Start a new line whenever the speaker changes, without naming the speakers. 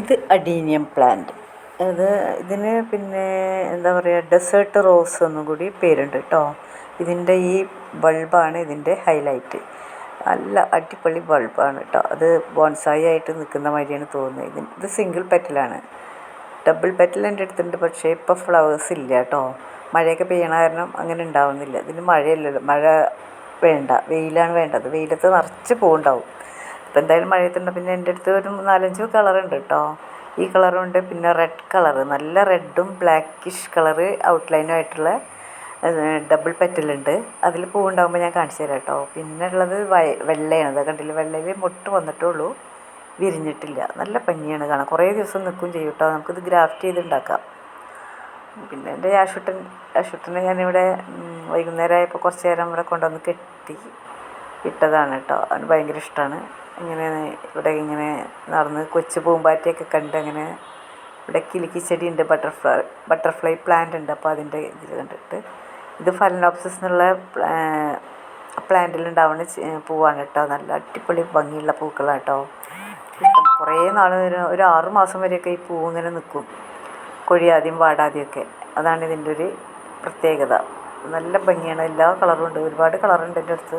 ഇത് adenium plant. അത് ഇതിന് പിന്നെ എന്താ പറയുക ഡെസേർട്ട് റോസ് എന്നും കൂടി പേരുണ്ട് കേട്ടോ ഇതിന്റെ ഈ ബൾബാണ് ഇതിന്റെ ഹൈലൈറ്റ് നല്ല അടിപൊളി ബൾബാണ് കേട്ടോ അത് ബോൺസായി ആയിട്ട് നിൽക്കുന്ന മാതിരിയാണ് തോന്നുന്നത്. ഇത് ഇത് സിംഗിൾ പെറ്റലാണ് ഡബിൾ പെറ്റൽ എന്റെ അടുത്തുണ്ട് പക്ഷേ ഇപ്പോൾ ഫ്ലവേഴ്സ് ഇല്ല കേട്ടോ മഴയൊക്കെ പെയ്യണ കാരണം അങ്ങനെ ഉണ്ടാവുന്നില്ല. ഇതിന് മഴയല്ലല്ലോ. മഴ വേണ്ട. വെയിലാണ് വേണ്ടത്. വെയിലത്ത് നിറച്ച് പൂവുണ്ടാവും. അപ്പോൾ എന്തായാലും മഴയത്തുണ്ട്. പിന്നെ എന്റെ അടുത്ത് ഒരു നാലഞ്ച് കളറുണ്ട് കേട്ടോ ഈ കളറുണ്ട് പിന്നെ റെഡ് കളറ് നല്ല റെഡും ബ്ലാക്കിഷ് കളറ് ഔട്ട്ലൈനും ആയിട്ടുള്ള ഡബിൾ പെറ്റലുണ്ട് അതിൽ പൂവുണ്ടാകുമ്പോൾ ഞാൻ കാണിച്ചു തരാം കേട്ടോ പിന്നെ ഉള്ളത് വെള്ളയാണ്. അത് കണ്ടില്ല? വെള്ളയിൽ മുട്ട് വന്നിട്ടുള്ളൂ വിരിഞ്ഞിട്ടില്ല. നല്ല ഭംഗിയാണ് കാണാൻ. കുറേ ദിവസം നിൽക്കും ചെയ്യും കേട്ടോ നമുക്കിത് ഗ്രാഫ്റ്റ് ചെയ്തുണ്ടാക്കാം. പിന്നെ എന്റെ യാഷുട്ടൻ യാഷുട്ടനെ ഞാനിവിടെ വൈകുന്നേരം ആയപ്പോൾ കുറച്ച് നേരം ഇവിടെ കൊണ്ടുവന്ന് കെട്ടി. ഇട്ടതാണ് കേട്ടോ അവന് ഭയങ്കര ഇഷ്ടമാണ് ഇങ്ങനെ ഇവിടെ ഇങ്ങനെ നടന്ന് കൊച്ചു പൂമ്പാറ്റയൊക്കെ കണ്ട് അങ്ങനെ ഇവിടെ കിലുക്കി ചെടി ഉണ്ട് ബട്ടർഫ്ലൈ ബട്ടർഫ്ലൈ പ്ലാന്റ് ഉണ്ട്. അപ്പോൾ അതിന്റെ ഇതിൽ കണ്ടിട്ട് ഇത് ഫലനോപ്സിസ് എന്നുള്ള പ്ലാന്റിൽ ഉണ്ടാവുന്ന പൂവാണ് കേട്ടോ നല്ല അടിപൊളി ഭംഗിയുള്ള പൂക്കളാണ് കേട്ടോ കുറേ നാൾ ഒരു ആറു മാസം വരെയൊക്കെ ഈ പൂ ഇങ്ങനെ നിൽക്കും കൊഴിയാതെയും വാടാതെയൊക്കെ അതാണ് ഇതിന്റെ ഒരു പ്രത്യേകത. നല്ല ഭംഗിയാണ്. എല്ലാ കളറും ഉണ്ട്. ഒരുപാട് കളറുണ്ട് എന്റെ അടുത്ത്.